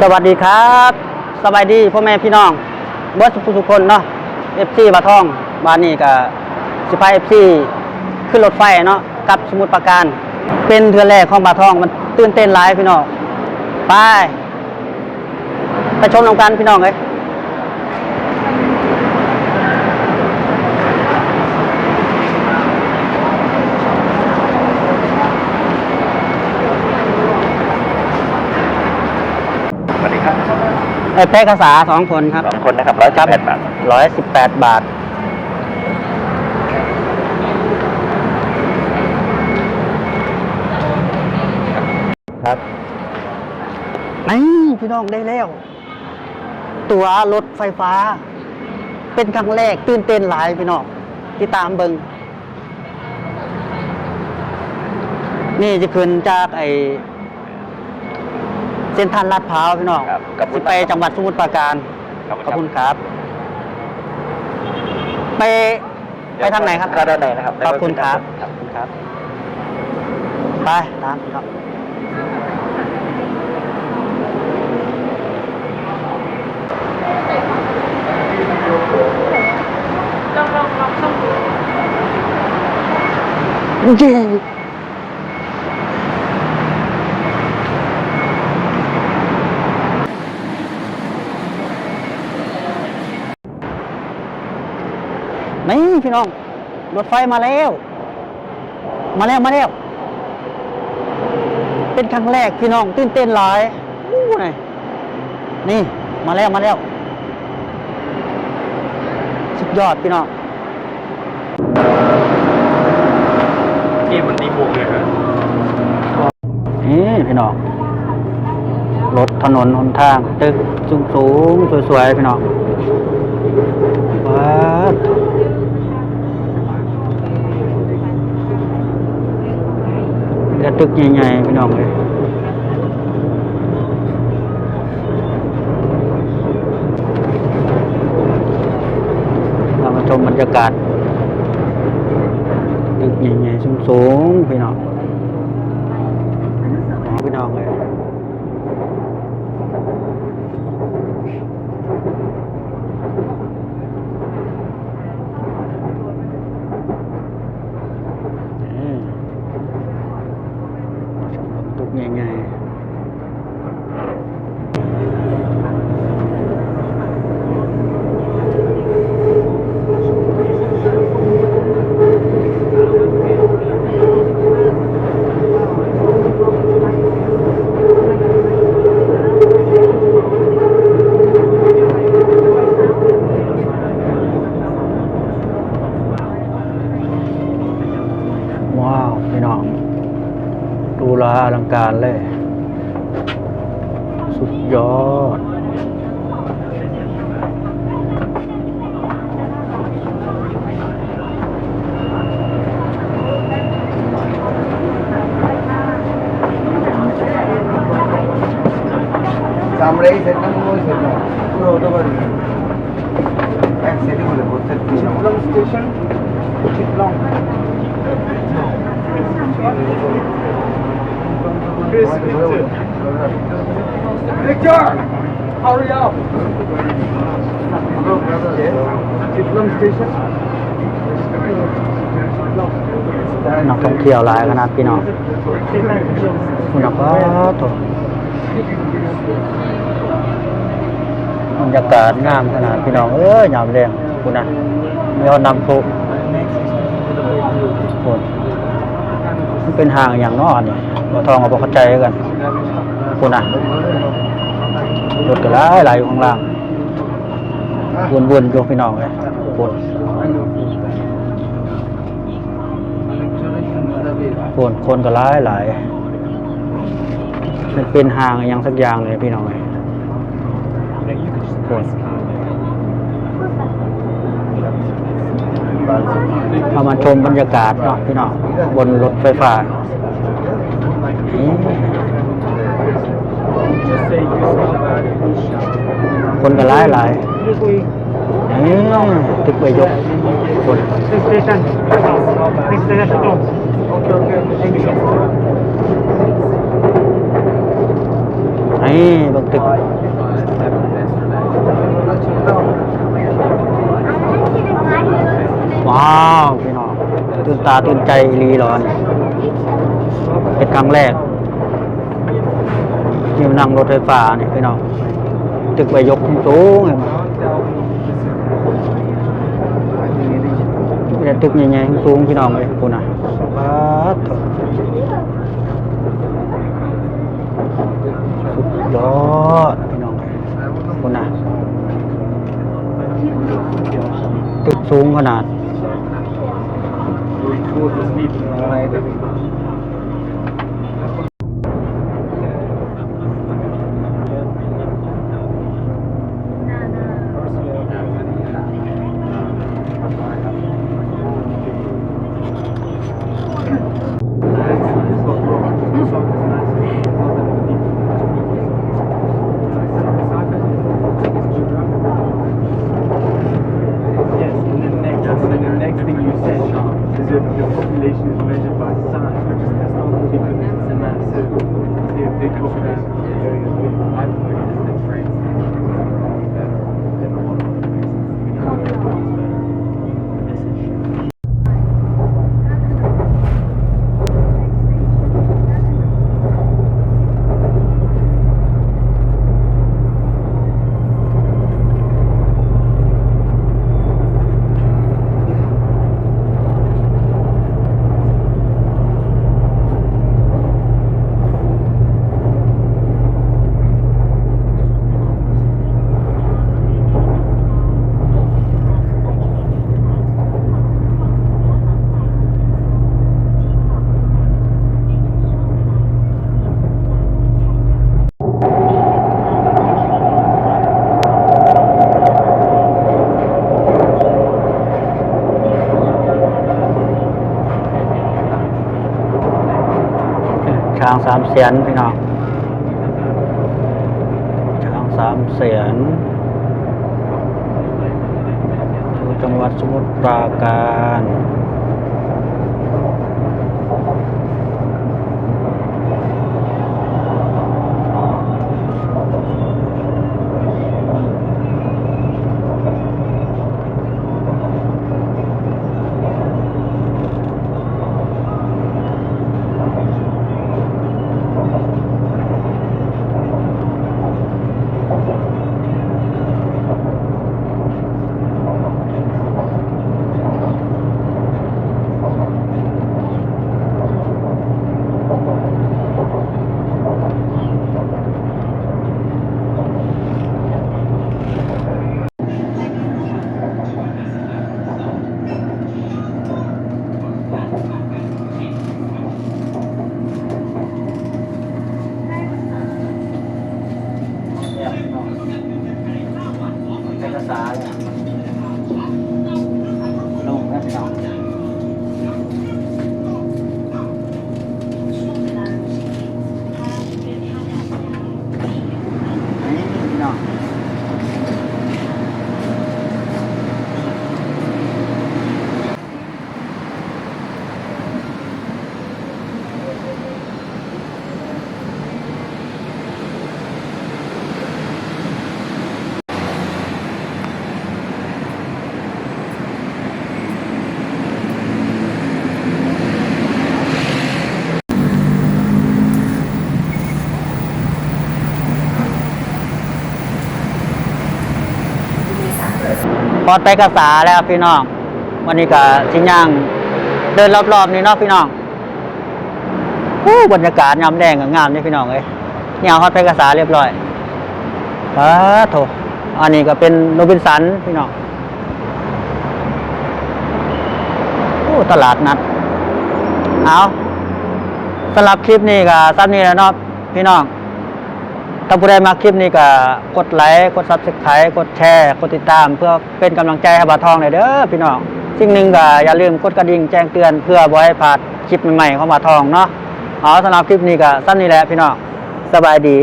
สวัสดีครับสบายดีพ่อแม่พี่น้องเบิร์ดทุกทุกคนเนาะเอฟซีบาทองบ้านนี้กับสิพายเอฟซีขึ้นรถไฟเนาะกับสมุทรปราการเป็นเทือแรกของบาทองมันตื่นเต้นหลายพี่น้องไปไปชมน้ำกันพี่น้องเลย สวัสดีครับ ไอ้แพ้ภาษาสองคนครับสองคนนะครับร้อยสิบแปดบาทร้อยสิบแปดบาท ครับนี่พี่น้องได้แล้ว ตัวรถไฟฟ้า เป็นครั้งแรกตื่นเต้นหลายพี่น้องที่ตามเบิงนี่จะขึ้นจากไอเส้นทางลาดพร้าวพี่น้องครับขอบคุสิณไปจังหวัดสมุทรปราการขอบขอบคุคุณณคครับรับ ไปไปทางไหนครับก็ด้านในนะครับขอบคุณครับครับขอบคุณครับ ไปตามครับเย้ นี่พี่น้อง รถไฟมาแล้ว มาแล้วมาแล้ว เป็นครั้งแรกพี่น้องตื่นเต้นหลายอู้ไหนนี่มาแล้วมาแล้ว สุดยอดพี่น้องที่มันดีบวกเลยครับนี่พี่น้อง รถถนนหนทาง ตึกสูงสูงๆสวยๆพี่น้องว้าว เดี๋ยวตึกใหญ่ๆพี่น้องเลยเรามาชมบรรยากาศตึกใหญ่ๆสูงๆพี่น้อง ลาอลังการเลย สุดยอด চামড়াই সেট না কোনো সেট না পুরো হতে পারে এক সেটই বলে বলতে চিটলং station Victor, hurry up. นักท่องเที่ยวหลายขนาดพี่น้องคุณภาพตัวบรรยากาศงามขนาดพี่น้องเอ้ยยามแรงคุณนะยอดนนำทุกคน มันเป็นห่างอย่างนอนนี่เราทองเอาไปเข้าใจกันคุณนะรถก็หลายหลายอยู่ข้างล่างวนๆอยู่พี่น้องเลยคนคนคนก็หลายหลายมันเป็นห่างอย่างสักอย่างเลยพี่น้องเลยคน เอามาชมบรรยากาศเนาะพี่น้องบนรถไฟฟ้าคนก็หลายหลายอืมตึกไปยกคน Next station. Next station. Okay, okay. Thank you. ไอ้ นี่เบังตึก ว้าวพี่น้องตื่นตาตื่นใจอีหร้อนเป็นครั้งแรกที่นั่งรถไฟฟ้าเนี่ยพี่น้องตึกใบยกสูงเห็นไหมมีแต่ตึกใหญ่ๆสูงพี่น้องเลยคุณน่ะปาดโถสุดยอดพี่น้องเลยคุณน่ะตึกสูงขนาด будет избит на этой the population is measured by size. Which is that's not because it's a massive, see a big population of เสียนพี่น้องช้างสามเสียนจังหวัดสมุทรปราการ อดไปกระสาแล้วพี่น้อง วันนี้ก็สิย่าง เดินรอบๆนี่เนาะพี่น้องอู้บรรยากาศยามแดงก็งามนี่พี่น้องเอ้ยเนี่ยฮอดไปกระสาเรียบร้อยป้าโถอันนี้ก็เป็นโรบินสันพี่น้องโอ้ตลาดนัด เอาสำหรับคลิปนี้ก็ซ้ำนี้แล้วเนาะพี่น้อง ถ้าผู้ใดมาคลิปนี้ก็กดไลค์กดซับสไครต์กดแชร์กดติดตาม เพื่อเป็นกำลังใจให้บาทองหน่อยเด้อพี่น้องสิ่งหนึ่งก็อย่าลืมกดกระดิ่งแจ้งเตือนเพื่อบ่ให้พลาดคลิปใหม่ๆของบาทองเนาะเอาสำหรับคลิปนี้ก็สั้นนี้แหละพี่น้องสบายดี